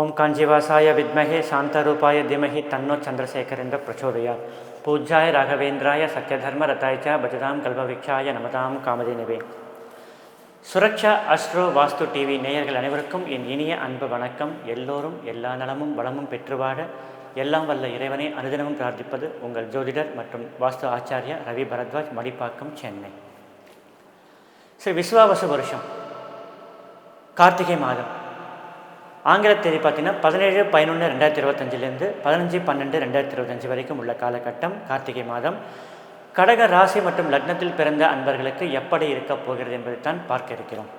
ஓம் காஞ்சிவாசாய வித்மகே சாந்தரூபாய திமஹி தன்னோ சந்திரசேகரேந்திர பிரச்சோதயாத். பூஜ்யாய ராகவேந்திராய சத்யதர்ம ரத்தாய்ச்ச பஜதாம் கல்பவிக்ஷாய நமதாம் நிவே சுரக்ஷா அஸ்ட்ரோ வாஸ்து டிவி நேயர்கள் அனைவருக்கும் என் இனிய அன்பு வணக்கம். எல்லோரும் எல்லா நலமும் வளமும் பெற்று வாழ எல்லாம் வல்ல இறைவனை அனுதினமும் பிரார்த்திப்பது உங்கள் ஜோதிடர் மற்றும் வாஸ்து ஆச்சாரியா ரவி பரத்வாஜ் மடிப்பாக்கம் சென்னை. ஸ்ரீ விஸ்வாவசு வருஷம் கார்த்திகை மாதம். ஆங்கில தேதி பார்த்தீங்கன்னா பதினேழு பதினொன்று ரெண்டாயிரத்தி இருபத்தஞ்சிலேருந்து பதினஞ்சு பன்னெண்டு ரெண்டாயிரத்தி இருபத்தஞ்சி வரைக்கும் உள்ள காலகட்டம் கார்த்திகை மாதம். கடக ராசி மற்றும் லக்னத்தில் பிறந்த அன்பர்களுக்கு எப்படி இருக்கப் போகிறது என்பதைத்தான் பார்க்க இருக்கிறோம்.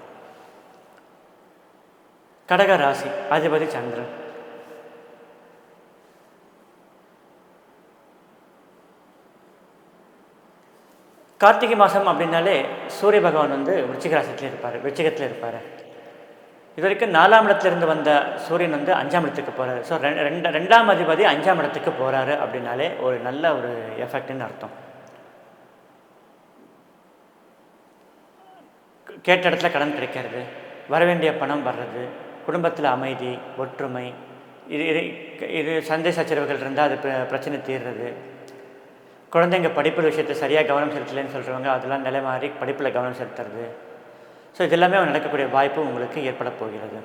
கடக ராசி அதிபதி சந்திரன். கார்த்திகை மாதம் அப்படின்னாலே சூரிய பகவான் வந்து விருச்சிக ராசியத்தில் இருப்பார் விருச்சிகத்தில் இருப்பார். இது வரைக்கும் நாலாம் இடத்துலேருந்து வந்த சூரியன் வந்து அஞ்சாம் இடத்துக்கு போகிறாரு ஸோ ரெண்டு ரெண்டாம் அதிபதி அஞ்சாம் இடத்துக்கு போகிறாரு அப்படின்னாலே ஒரு நல்ல ஒரு எஃபெக்ட்னு அர்த்தம். கேட்ட இடத்துல கடன் கிடைக்கிறது வரவேண்டிய பணம் வர்றது குடும்பத்தில் அமைதி ஒற்றுமை இது இது இது சந்தை சச்சரவுகள் இருந்தால் அது பிர- பிரச்சனை தீர்றது. குழந்தைங்க படிப்பு விஷயத்தை சரியாக கவனம் செலுத்தலைன்னு சொல்கிறவங்க அதெல்லாம் நிலை மாறி படிப்பில் கவனம் செலுத்துறது. ஸோ இது எல்லாமே நடக்கக்கூடிய வாய்ப்பு உங்களுக்கு ஏற்பட போகிறது.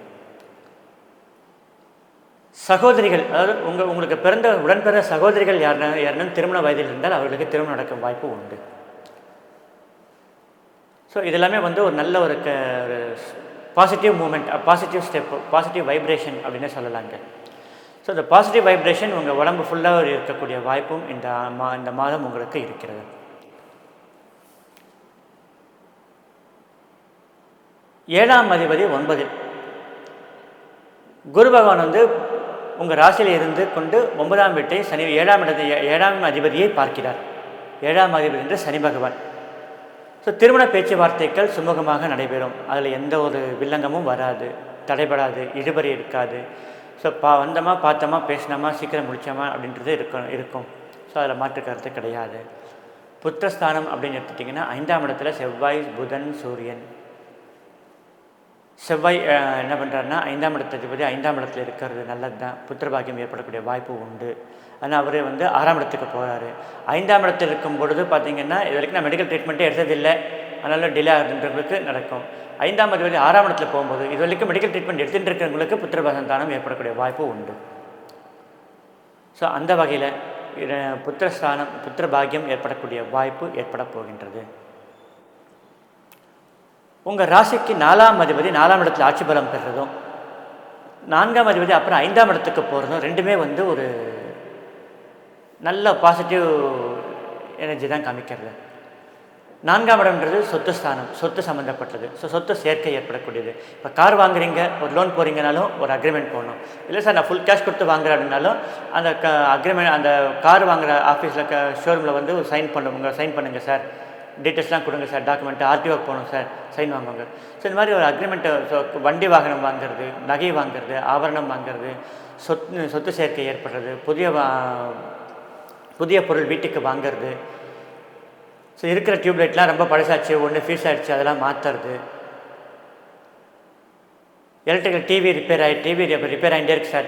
சகோதரிகள் அதாவது உங்கள் உங்களுக்கு பிறந்த உடன்பிற சகோதரிகள் யாருன்னா யாருன்னு திருமண வயதில் இருந்தால் அவர்களுக்கு திருமணம் நடக்கும் வாய்ப்பு உண்டு. ஸோ இதெல்லாமே வந்து ஒரு நல்ல ஒரு க ஒரு positive moment positive step positive vibration அப்படின்னு சொல்லலாங்க. ஸோ இந்த பாசிட்டிவ் வைப்ரேஷன் உங்கள் உடம்பு ஃபுல்லாக இருக்கக்கூடிய வாய்ப்பும் இந்த மா இந்த மாதம் உங்களுக்கு இருக்கிறது. ஏழாம் அதிபதி ஒன்பதில் குரு பகவான் வந்து உங்கள் ராசியில் இருந்து கொண்டு ஒன்பதாம் வீட்டை சனி ஏழாம் இடத்தை ஏழாம் அதிபதியை பார்க்கிறார். ஏழாம் அதிபதி என்று சனி பகவான். ஸோ திருமண பேச்சுவார்த்தைகள் சுமூகமாக நடைபெறும். அதில் எந்த ஒரு வில்லங்கமும் வராது. தடைபடாது. இழுபறி இருக்காது. ஸோ பா வந்தோமா பார்த்தோமா பேசினோமா சீக்கிரம் முடித்தோமா அப்படின்றது இருக்கும் இருக்கும். ஸோ அதில் மாற்று கருத்து கிடையாது. புத்திரஸ்தானம் அப்படின்னு எடுத்துட்டிங்கன்னா ஐந்தாம் இடத்துல செவ்வாய் புதன் சூரியன். செவ்வாய் என்ன பண்ணுறாருன்னா ஐந்தாம் இடத்ததிபதி ஐந்தாம் இடத்துல இருக்கிறது நல்லது தான் புத்திரபாக்கியம் ஏற்படக்கூடிய வாய்ப்பு உண்டு. ஆனால் அவர் வந்து ஆறாம் இடத்துக்கு போகிறாரு ஐந்தாம் இடத்தில் இருக்கும் பொழுது பார்த்திங்கன்னா இது வரைக்கும் நான் மெடிக்கல் ட்ரீட்மெண்ட்டே எடுத்ததில்லை. அதனால் டிலே ஆகுதுன்றவங்களுக்கு நடக்கும். ஐந்தாம் அதிபதி ஆறாம் இடத்துல போகும்போது இது வரைக்கும் மெடிக்கல் ட்ரீட்மெண்ட் எடுத்துகிட்டு இருக்கிறவங்களுக்கு புத்திரபாசந்தானம் ஏற்படக்கூடிய வாய்ப்பு உண்டு. ஸோ அந்த வகையில் புத்திரஸ்தானம் புத்திர பாக்கியம் ஏற்படக்கூடிய வாய்ப்பு ஏற்பட போகின்றது. உங்கள் ராசிக்கு நாலாம் அதிபதி நாலாம் இடத்துல ஆட்சி பலம் பெறுறதும் நான்காம் அதிபதி அப்புறம் ஐந்தாம் இடத்துக்கு போகிறதும் ரெண்டுமே வந்து ஒரு நல்ல பாசிட்டிவ் எனர்ஜி தான் காமிக்கிறது. நான்காம் இடம்ன்றது சொத்து ஸ்தானம் சொத்து சம்மந்தப்பட்டது ஸோ சொத்து சேர்க்கை ஏற்படக்கூடியது. இப்போ கார் வாங்குறீங்க ஒரு லோன் போகிறீங்கனாலும் ஒரு அக்ரிமெண்ட் போடணும். இல்லை சார் நான் ஃபுல் கேஷ் கொடுத்து வாங்குறேன் அப்படின்னாலும் அந்த க அக்ரிமெண்ட் அந்த கார் வாங்குகிற ஆஃபீஸில் க ஷோரூமில் வந்து ஒரு சைன் பண்ணுங்க சைன் பண்ணுங்கள் சார் டீட்டெயில்ஸ்லாம் கொடுங்க சார் டாக்குமெண்ட்டு ஆர்டிஓ போகணும் சார் சைன் வாங்குவாங்க. ஸோ இந்த மாதிரி ஒரு அக்ரிமெண்ட்டை ஸோ வண்டி வாகனம் வாங்குறது நகை வாங்குறது ஆபரணம் வாங்குறது சொத்து சொத்து சேர்க்கை ஏற்படுறது புதிய வா- புதிய பொருள் வீட்டுக்கு வாங்குறது. ஸோ இருக்கிற டியூப்லைட்லாம் ரொம்ப பழசாச்சு ஒன்று ஃபீஸ் ஆகிடுச்சு அதெல்லாம் மாற்றுறது எலக்ட்ரிக்கல் டிவி ரிப்பேர் ஆகி டிவி ரிப்பேர் ஆகிட்டே இருக்குது சார்.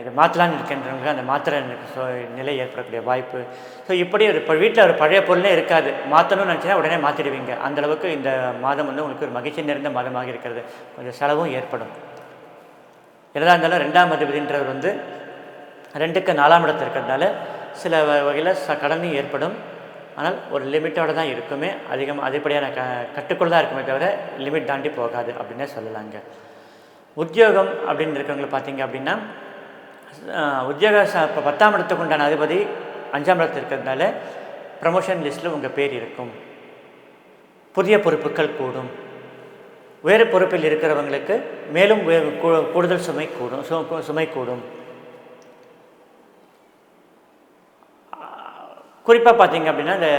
இந்த மாற்றலான்னு இருக்கின்றவங்க அந்த மாத்திரை ஸோ நிலை ஏற்படக்கூடிய வாய்ப்பு. ஸோ இப்படி ஒரு இப்போ வீட்டில் ஒரு பழைய பொருளே இருக்காது. மாற்றணும்னு நினச்சினா உடனே மாற்றிடுவீங்க அந்த அளவுக்கு இந்த மாதம் வந்து உங்களுக்கு ஒரு மகிழ்ச்சி நிறைந்த மாதமாக இருக்கிறது. கொஞ்சம் செலவும் ஏற்படும். எதாக இருந்தாலும் ரெண்டாம் அதிபதின்றவர் வந்து ரெண்டுக்கு நாலாம் இடத்துல இருக்கிறதுனால சில வகையில் ச கடனும் ஏற்படும். ஆனால் ஒரு லிமிட்டோடு தான் இருக்குமே. அதிகம் அதிகப்படியான க கட்டுக்குள் தான் இருக்குமே தவிர லிமிட் தாண்டி போகாது அப்படின்னே சொல்லலாங்க. உத்தியோகம் அப்படின்னு இருக்கிறவங்கள பார்த்தீங்க அப்படின்னா உத்தியோக இப்போ பத்தாம் இடத்துக்கு உண்டான அதிபதி அஞ்சாம் இடத்துல இருக்கிறதுனால ப்ரமோஷன் லிஸ்ட்டில் உங்கள் பேர் இருக்கும். புதிய பொறுப்புகள் கூடும். வேறு பொறுப்பில் இருக்கிறவங்களுக்கு மேலும் கூ- கூடுதல் சுமை கூடும் சு- சுமை கூடும். குறிப்பாக பார்த்தீங்க அப்படின்னா இந்த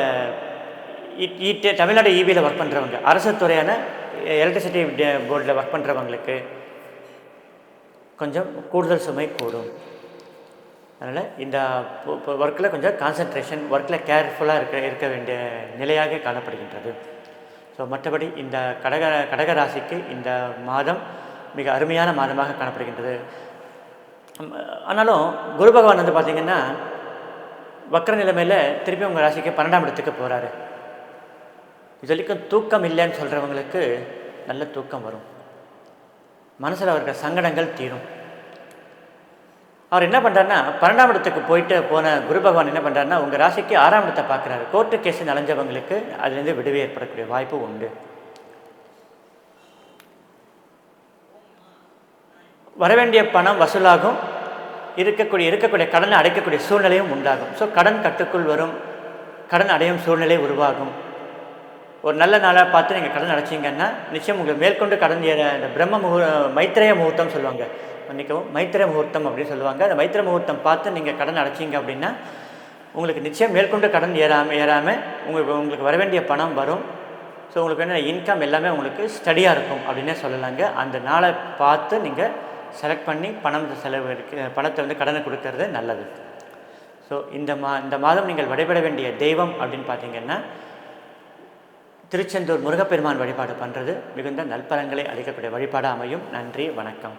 இ- ஈட்டு தமிழ்நாடு இபியில் ஒர்க் பண்ணுறவங்க அரசு துறையான எலக்ட்ரிசிட்டி போர்டில் ஒர்க் பண்ணுறவங்களுக்கு கொஞ்சம் கூடுதல் சுமை கூடும். அதனால் இந்த ஒர்க்கில் கொஞ்சம் கான்சன்ட்ரேஷன் ஒர்க்கில் கேர்ஃபுல்லாக இருக்க இருக்க வேண்டிய நிலையாக காணப்படுகின்றது. ஸோ மற்றபடி இந்த கடக கடக ராசிக்கு இந்த மாதம் மிக அருமையான மாதமாக காணப்படுகின்றது. ஆனாலும் குரு பகவான் வந்து பார்த்திங்கன்னா வக்கர நிலைமையில் திருப்பி உங்கள் ராசிக்கு பன்னெண்டாம் இடத்துக்கு போகிறாரு இது வரைக்கும் தூக்கம் இல்லைன்னு சொல்கிறவங்களுக்கு நல்ல தூக்கம் வரும். மனசில் இருக்கிற சங்கடங்கள் தீரும். அவர் என்ன பண்ணுறாருன்னா பன்னெண்டாம் இடத்துக்கு போயிட்டு போன குரு பகவான் என்ன பண்ணுறாருன்னா உங்கள் ராசிக்கு ஆறாம் இடத்தை பார்க்குறாரு. கோர்ட்டு கேஸ் நலஞ்சவங்களுக்கு அதுலேருந்து விடுவி ஏற்படக்கூடிய வாய்ப்பு உண்டு. வரவேண்டிய பணம் வசூலாகும். இருக்கக்கூடிய இருக்கக்கூடிய கடனை அடைக்கக்கூடிய சூழ்நிலையும் உண்டாகும். ஸோ கடன் கட்டுக்குள் வரும். கடன் அடையும் சூழ்நிலை உருவாகும். ஒரு நல்ல நாளாக பார்த்து நீங்கள் கடன் அடைச்சிங்கன்னா நிச்சயம் உங்கள் மேற்கொண்டு கடன் ஏற இந்த பிரம்ம முகூ மைத்திரைய முகூர்த்தம் சொல்லுவாங்க. மன்னிக்கவும் மைத்திர முகூர்த்தம் அப்படின்னு சொல்லுவாங்க. அந்த மைத்திர முகூர்த்தம் பார்த்து நீங்கள் கடன் அடைச்சிங்க அப்படின்னா உங்களுக்கு நிச்சயம் மேற்கொண்டு கடன் ஏறாமல் ஏறாமல் உங்களுக்கு உங்களுக்கு வர வேண்டிய பணம் வரும். ஸோ உங்களுக்கு என்ன இன்கம் எல்லாமே உங்களுக்கு ஸ்டடியாக இருக்கும் அப்படின்னே சொல்லலாங்க. அந்த நாளை பார்த்து நீங்கள் செலக்ட் பண்ணி பணம் செலவு பணத்தை வந்து கடனை கொடுக்கறது நல்லது. ஸோ இந்த மா இந்த மாதம் நீங்கள் வழிபட வேண்டிய தெய்வம் அப்படின்னு பார்த்தீங்கன்னா திருச்செந்தூர் முருகப்பெருமான் வழிபாடு பண்ணுறது மிகுந்த நல்பலன்களை அளிக்கக்கூடிய வழிபாடு அமையும். நன்றி வணக்கம்.